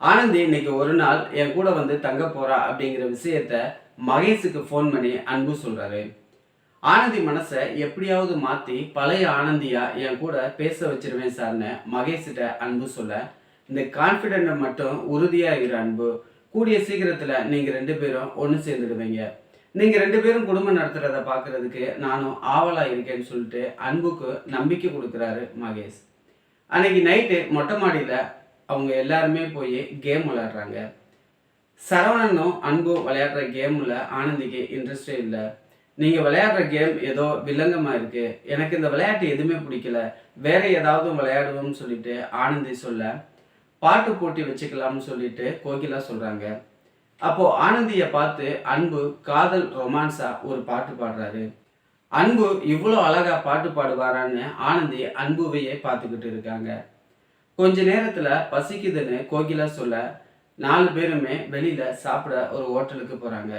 ஆனந்தி இன்னைக்கு ஒரு நாள் என் கூட வந்து தங்க போறா அப்படிங்கிற விஷயத்த மகேஷுக்கு ஃபோன் பண்ணி அன்பு சொல்றாரு. ஆனந்தி மனசை எப்படியாவது மாத்தி பழைய ஆனந்தியா என் கூட பேச வச்சிருவேன் சார்னு மகேஷ்கிட்ட அன்பு சொல்ல இந்த கான்ஃபிடென்ட் மட்டும் உறுதியாகிற அன்பு. கூடிய சீக்கிரத்துல நீங்க ரெண்டு பேரும் ஒன்று சேர்ந்துடுவீங்க. நீங்க ரெண்டு பேரும் குடும்பம் நடத்துறத பார்க்கிறதுக்கு நானும் ஆவலா இருக்கேன்னு சொல்லிட்டு அன்புக்கு நம்பிக்கை கொடுக்குறாரு மகேஷ். அன்னைக்கு நைட்டு மொட்டை மாடியில் அவங்க எல்லாருமே போய் கேம் விளையாடுறாங்க. சரவணனும் அன்பும் விளையாடுற கேமில் ஆனந்திக்கு இன்ட்ரெஸ்டே இல்லை. நீங்கள் விளையாடுற கேம் ஏதோ வில்லங்கமாக இருக்குது எனக்கு இந்த விளையாட்டு எதுவுமே பிடிக்கல. வேற ஏதாவது விளையாடுவோம்னு சொல்லிட்டு ஆனந்தி சொல்ல பாட்டு போட்டி வச்சுக்கலாம்னு சொல்லிட்டு கோகிலா சொல்கிறாங்க அப்போது ஆனந்தியை பார்த்து அன்பு காதல் ரொமான்ஸாக ஒரு பாட்டு பாடுறாரு. அன்பு இவ்வளோ அழகா பாட்டு பாடுவாரான்னு ஆனந்தி அன்புவையே பார்த்துக்கிட்டு இருக்காங்க. கொஞ்ச நேரத்தில் பசிக்குதுன்னு கோகிலா சொல்ல நாலு பேருமே வெளியில் சாப்பிட ஒரு ஹோட்டலுக்கு போகிறாங்க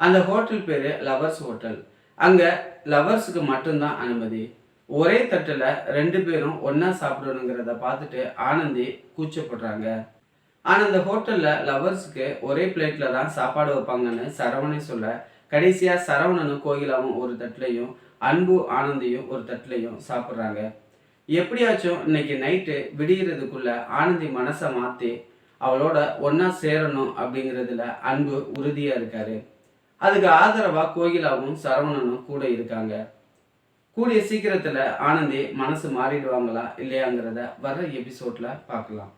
அந்த ஹோட்டல் பேர் லவர்ஸ் ஹோட்டல். அங்கே லவர்ஸுக்கு மட்டும்தான் அனுமதி. ஒரே தட்டில் ரெண்டு பேரும் ஒன்றா சாப்பிடணுங்கிறத பார்த்துட்டு ஆனந்தி கூச்சப்படுறாங்க. ஆனால் அந்த ஹோட்டலில் லவர்ஸுக்கு ஒரே பிளேட்டில் தான் சாப்பாடு வைப்பாங்கன்னு சரவணை சொல்ல கடைசியாக சரவணனும் கோகிலாவும் ஒரு தட்டுலையும் அன்பு ஆனந்தியும் ஒரு தட்டுலையும் சாப்பிட்றாங்க. எப்படியாச்சும் இன்னைக்கு நைட்டு விடிகிறதுக்குள்ள ஆனந்தி மனசை மாற்றி அவளோட ஒன்றா சேரணும் அப்படிங்கிறதுல அன்பு உறுதியாக இருக்காரு. அதுக்கு ஆதரவாக கோகிலாவும் சரவணனும் கூட இருக்காங்க. கூடிய சீக்கிரத்தில் ஆனந்தி மனசு மாறிடுவாங்களா இல்லையாங்கிறத வர்ற எபிசோட்ல பார்க்கலாம்.